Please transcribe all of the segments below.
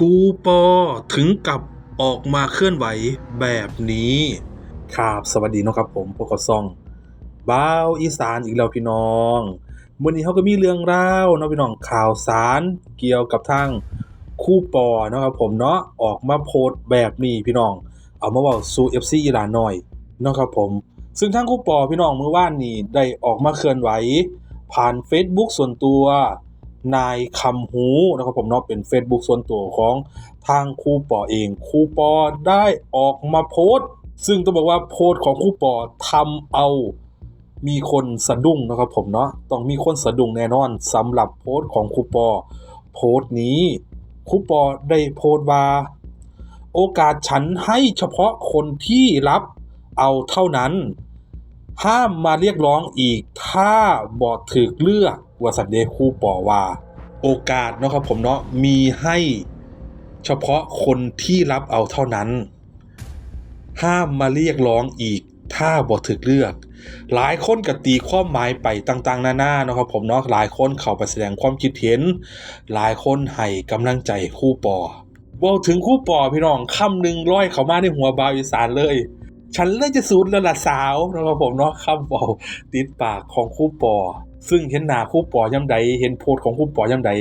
ครูปอถึงกับออกมาเคลื่อนไหวแบบนี้ ครับสวัสดีนะครับผมพวกกบซองบ้าวอีสานอีกแล้วพี่น้องวันนี้เขาก็มีเรื่องราวเนาะพี่น้องข่าวสารเกี่ยวกับทางครูปอนะครับผมเนาะออกมาโพสต์แบบนี้พี่น้อง เอามาเว่าสู่ FC อีหลานหน่อยนะครับผม ซึ่งทางครูปอพี่น้องเมื่อวานนี้ได้ออกมาเคลื่อนไหว ผ่าน Facebook ส่วนตัว นายคำหูนะครับผมเนาะเป็น Facebook ส่วนตัวของทางครูปอเองครูปอได้ออกมาโพสต์ซึ่งต้องบอกว่าโพสต์ของครูปอทำเอามีคนสะดุ้งนะครับผมเนาะต้องมีคนสะดุ้งแน่นอนสำหรับโพสต์ของครูปอ โพสต์นี้ครูปอได้โพสต์ว่าโอกาสฉันให้เฉพาะคนที่รับเอาเท่านั้น ห้ามมาเรียกร้องอีกถ้าบอดถึกเลือก ว่าสันเดคู่ปอว่า โอกาสเนาะครับผมเนาะมีให้เฉพาะคนที่รับเอาเท่านั้น ห้ามมาเรียกร้องอีกถ้าบอถึกเลือก หลายคนก็ตีความหมายไปต่างๆ นานาเนาะครับผมเนาะหลายคนเข้าไปแสดงความคิดเห็น หลายคนให้กำลังใจคู่ปอว่าถึงคู่ปอพี่น้องคำหนึ่งร้อยเข้ามาในหัวบาวอีสานเลย ฉันเล่นจะสูดแล้วล่ะสาวนะครับผมเนาะคำบอกติดปากของคู่ปอซึ่งเห็นหน้าคู่ปอย่ำใด เห็นโพสของคู่ปอย่ำใด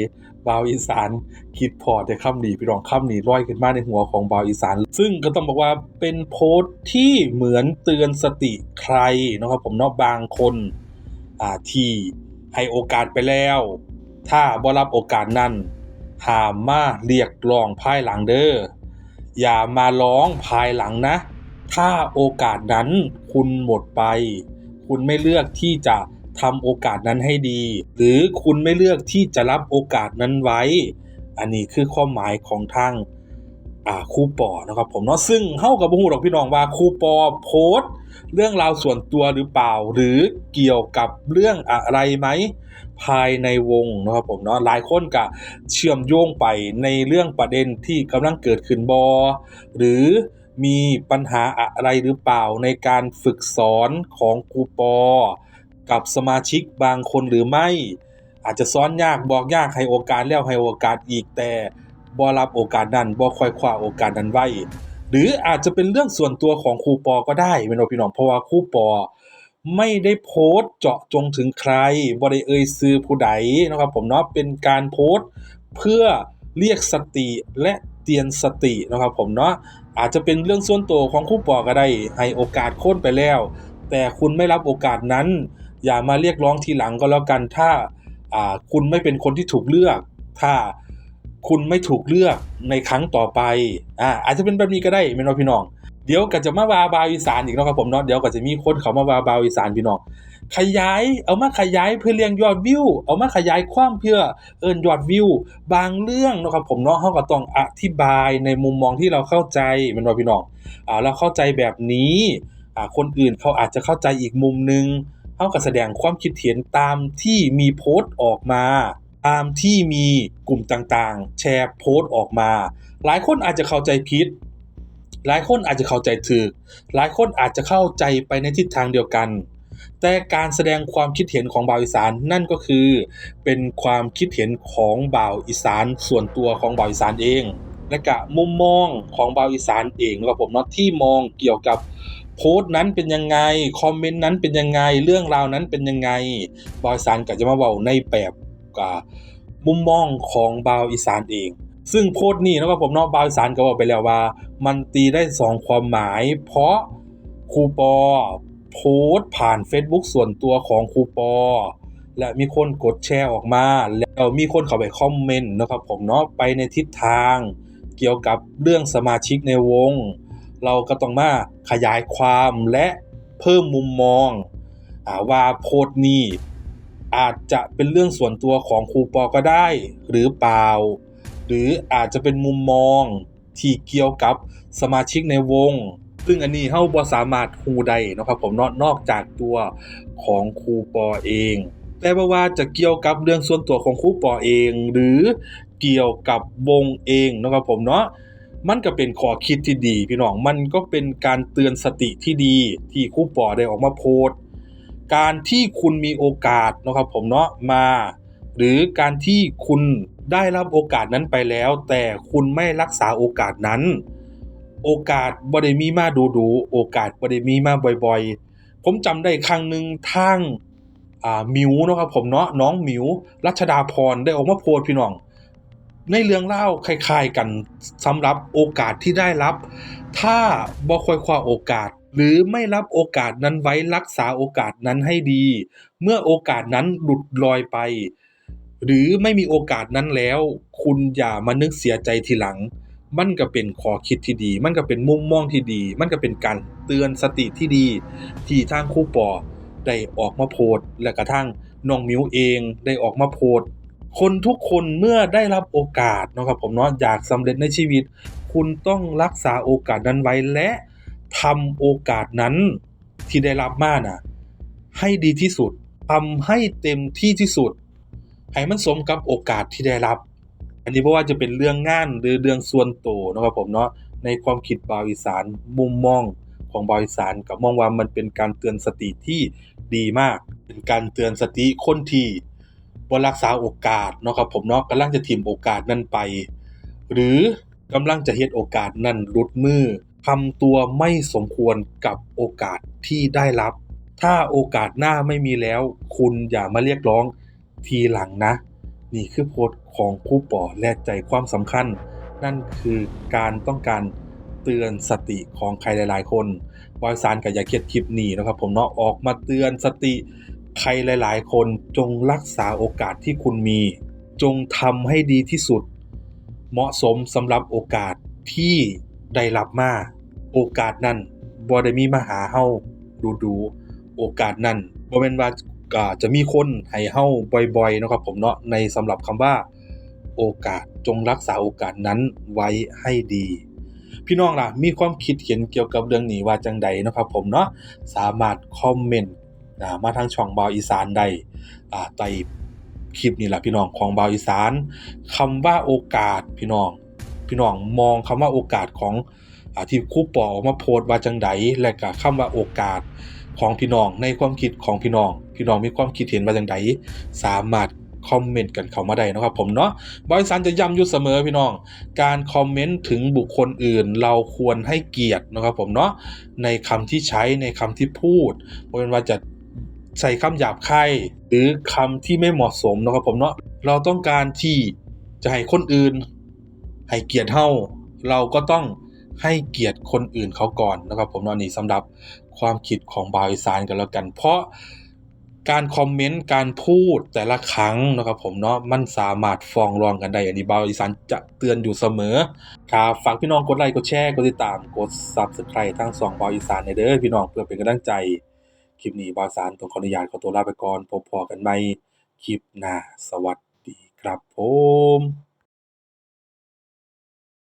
บาวอีสานคิดพอแต่คำนี้พี่น้องคำนี้ร้อยขึ้นมาในหัวของบาวอีสาน ซึ่งก็ต้องบอกว่าเป็นโพสต์ที่เหมือนเตือนสติใครนะครับผมเนาะบางคนอ่าที่ให้โอกาสไปแล้ว ถ้าบ่รับโอกาสนั้นหามมาเรียกร้องภายหลังเด้ออย่ามาร้องภายหลังนะ ถ้าโอกาสนั้นคุณหมดไป คุณไม่เลือกที่จะ ทำโอกาสนั้นให้ดี หรือคุณไม่เลือกที่จะรับโอกาสนั้นไว้ อันนี้คือความหมายของทางอ่าครูปอนะครับผมเนาะซึ่งเฮากับบ่ฮู้ดอกพี่น้องว่าครูปอโพสต์ เรื่องราวส่วนตัวหรือเปล่า หรือเกี่ยวกับเรื่องอะไรไหมภายในวงนะครับผมเนาะหลายคนก็เชื่อมโยงไปในเรื่องประเด็นที่กำลังเกิดขึ้นบอหรือมีปัญหาอะไรหรือเปล่าในการฝึกสอนของครูปอ กับสมาชิกบางคนหรือไม่ อาจจะสอนยากบอกยากให้โอกาสแล้วให้โอกาสอีกแต่บ่รับโอกาสนั้นบ่ค่อยคว้าโอกาสนั้นไว้ หรืออาจจะเป็นเรื่องส่วนตัวของครูปอก็ได้เป็นพี่น้องเพราะว่าครูปอไม่ได้โพสต์เจาะจงถึงใครบ่ได้เอ่ยซื้อผู้ใดนะครับผมเนาะเป็นการโพสต์เพื่อเรียกสติและเตือนสตินะครับผมเนาะอาจจะเป็นเรื่องส่วนตัวของครูปอก็ได้ให้โอกาสค้นไปแล้ว แต่คุณไม่รับโอกาสนั้น อย่ามาเรียกร้องทีหลังก็แล้วกันถ้าอ่าคุณไม่เป็นคนที่ถูกเลือก ถ้าคุณไม่ถูกเลือกในครั้งต่อไปอ่าอาจจะเป็นแบบนี้ก็ได้แม่นบ่พี่น้อง เดี๋ยวก็จะมาว่าบาวอีสานอีกนะครับผมเนาะเดี๋ยวก็จะมีคนเขามาว่าบาวอีสานพี่น้องขยายเอามาขยายเพื่อเรียงยอดวิว เอามาขยายความเพื่อเอิ้นยอดวิว บางเรื่องนะครับผมเนาะเฮาก็ต้องอธิบายในมุมมองที่เราเข้าใจแม่นบ่พี่น้องอ่าเราเข้าใจแบบนี้อ่าคนอื่นเขาอาจจะเข้าใจอีกมุมหนึง เฮาก็แสดงความคิดเห็นตามที่มีโพสต์ออกมา ตามที่มีกลุ่มต่างๆ แชร์โพสต์ออกมา หลายคนอาจจะเข้าใจผิดหลายคนอาจจะเข้าใจถูกหลายคนอาจจะเข้าใจไปในทิศทางเดียวกัน แต่การแสดงความคิดเห็นของบ่าวอีสานนั่นก็คือ เป็นความคิดเห็นของบ่าวอีสานส่วนตัวของบ่าวอีสานเอง และก็มุมมองของบ่าวอีสานเองนะครับผมเนาะที่มองเกี่ยวกับ โพสต์นั้นเป็นยังไง คอมเมนต์นั้นเป็นยังไง เรื่องราวนั้นเป็นยังไงบาวอีสานก็จะมาเว้าในแบบมุมมองของบ่าวอีสานเอง ซึ่งโพสต์นี้นะครับผมเนาะบาวอีสานก็บอกไปแล้วว่า มันตีได้ 2 ความหมาย เพราะครูปอโพสต์ผ่าน Facebook ส่วนตัวของครูปอ และมีคนกดแชร์ออกมา แล้วมีคนเข้าไปคอมเมนต์นะครับผมเนาะไปในทิศทาง เกี่ยวกับเรื่องสมาชิกในวง เราก็ต้องมาขยายความและเพิ่มมุมมองอว่าโพสต์นี้อาจจะเป็นเรื่องส่วนตัวของครูปอก็ได้หรือเปล่า หรืออาจจะเป็นมุมมองที่เกี่ยวกับสมาชิกในวง ซึ่งอันนี้เฮาบ่สามารถฮู้ได้นะครับผมเนาะนอกจากตัวของครูปอเองแต่บ่ว่าจะเกี่ยวกับเรื่องส่วนตัวของครูปอเอง หรือเกี่ยวกับวงเองนะครับผมเนาะ มันก็เป็นข้อคิดที่ดี พี่น้องมันก็เป็นการเตือนสติที่ดีที่ครูปอได้ออกมาโพสต์การที่คุณมีโอกาสนะครับผมเนาะมา หรือการที่คุณได้รับโอกาสนั้นไปแล้ว แต่คุณไม่รักษาโอกาสนั้น โอกาสบ่ได้มีมาดูๆโอกาสบ่ได้มีมาบ่อยๆ ผมจำได้ครั้งหนึ่งทางอ่ามิวนะครับผมเนาะน้องมิวรัชดาพรได้ออกมาโพสพี่น้อง ในเรื่องเล่าคล้ายๆกันสำหรับโอกาสที่ได้รับ ถ้าบ่ค่อยคว้าโอกาส หรือไม่รับโอกาสนั้นไว้รักษาโอกาสนั้นให้ดี เมื่อโอกาสนั้นหลุดลอยไป หรือไม่มีโอกาสนั้นแล้ว คุณอย่ามานึกเสียใจทีหลัง มันก็เป็นข้อคิดที่ดี มันก็เป็นมุมมองที่ดี มันก็เป็นการเตือนสติที่ดี ที่ทางครูปอได้ออกมาโพสและกระทั่งน้องมิวเองได้ออกมาโพส คนทุกคนเมื่อได้รับโอกาสเนาะครับผมเนาะอยากสำเร็จในชีวิต คุณต้องรักษาโอกาสนั้นไว้และทำโอกาสนั้นที่ได้รับมาน่ะให้ดีที่สุดทำให้เต็มที่ที่สุด ให้มันสมกับโอกาสที่ได้รับ อันนี้เพราะว่าจะเป็นเรื่องงานหรือเรื่องส่วนตัวนะครับผมเนาะในความคิดบาวอีสานมุมมองของบาวอีสานกับมองว่ามันเป็นการเตือนสติที่ดีมาก เป็นการเตือนสติคนที่ บ่รักษาโอกาสเนาะครับผมเนาะกำลังจะถิ่มโอกาสนั้นไป หรือกำลังจะเฮ็ดโอกาสนั้นหลุดมือทำตัวไม่สมควรกับโอกาสที่ได้รับ ถ้าโอกาสหน้าไม่มีแล้ว คุณอย่ามาเรียกร้องทีหลังนะ นี่คือโพสต์ของครูป๋อและใจความสำคัญ นั่นคือการต้องการเตือนสติของใครหลาย ๆ คนบอยสารกับยาเคียดคลิปนี้นะครับผมเนาะออกมาเตือนสติ ใครหลาย ๆ คนจงรักษาโอกาสที่คุณมี จงทำให้ดีที่สุด เหมาะสมสำหรับโอกาสที่ได้รับมา โอกาสนั้นบ่ได้มีมาหาเฮาดูๆโอกาสนั้นบ่แม่นว่าจะมีคนให้เฮาบ่อยๆนะครับผมเนาะในสำหรับคำว่า โอกาสจงรักษาโอกาสนั้นไว้ให้ดี พี่น้องล่ะ มีความคิดเห็นเกี่ยวกับเรื่องนี้ว่าจังใดนะครับผมเนาะสามารถคอมเมนต์ มาทางช่องบาวอีสานได้ใต้คลิปนี้ล่ะพี่น้องของบาวอีสานคำว่าโอกาสพี่น้อง พี่น้องมองคำว่าโอกาสของอที่ครูปอออกมาโพสต์ว่าจังใดและก็คำว่าโอกาสของพี่น้องในความคิดของพี่น้อง พี่น้องมีความคิดเห็นว่าจังใดสามารถคอมเมนต์กันเข้ามาได้นะครับผมเนาะบริษัทจะย้ำอยู่เสมอพี่น้อง การคอมเมนต์ถึงบุคคลอื่น เราควรให้เกียรตินะครับผมเนาะในคำที่ใช้ในคำที่พูดบ่เป็นว่าจะ ใส่คำหยาบคายหรือคำที่ไม่เหมาะสมนะครับผมเนาะเราต้องการที่จะให้คนอื่น ให้เกียรติเฮาเราก็ต้องให้เกียรติคนอื่นเขาก่อนนะครับผมเนาะนี่สำหรับความคิดของบาวอีสานกันแล้วกัน เพราะการคอมเมนต์การพูดแต่ละครั้งนะครับผมเนาะมันสามารถฟ้องร้องกันได้อันนี้บาวอีสานจะเตือนอยู่เสมอครับฝากพี่น้องกดไลค์กดแชร์กดติดตามกด Subscribe ทั้งสองบาวอีสานในเด้อพี่น้องเพื่อเป็นกำลังใจ คลิปนี้บาวสานต้องขออนุญาตขอตัวลาไปก่อน พบพอกันใหม่คลิปหน้า สวัสดีครับผม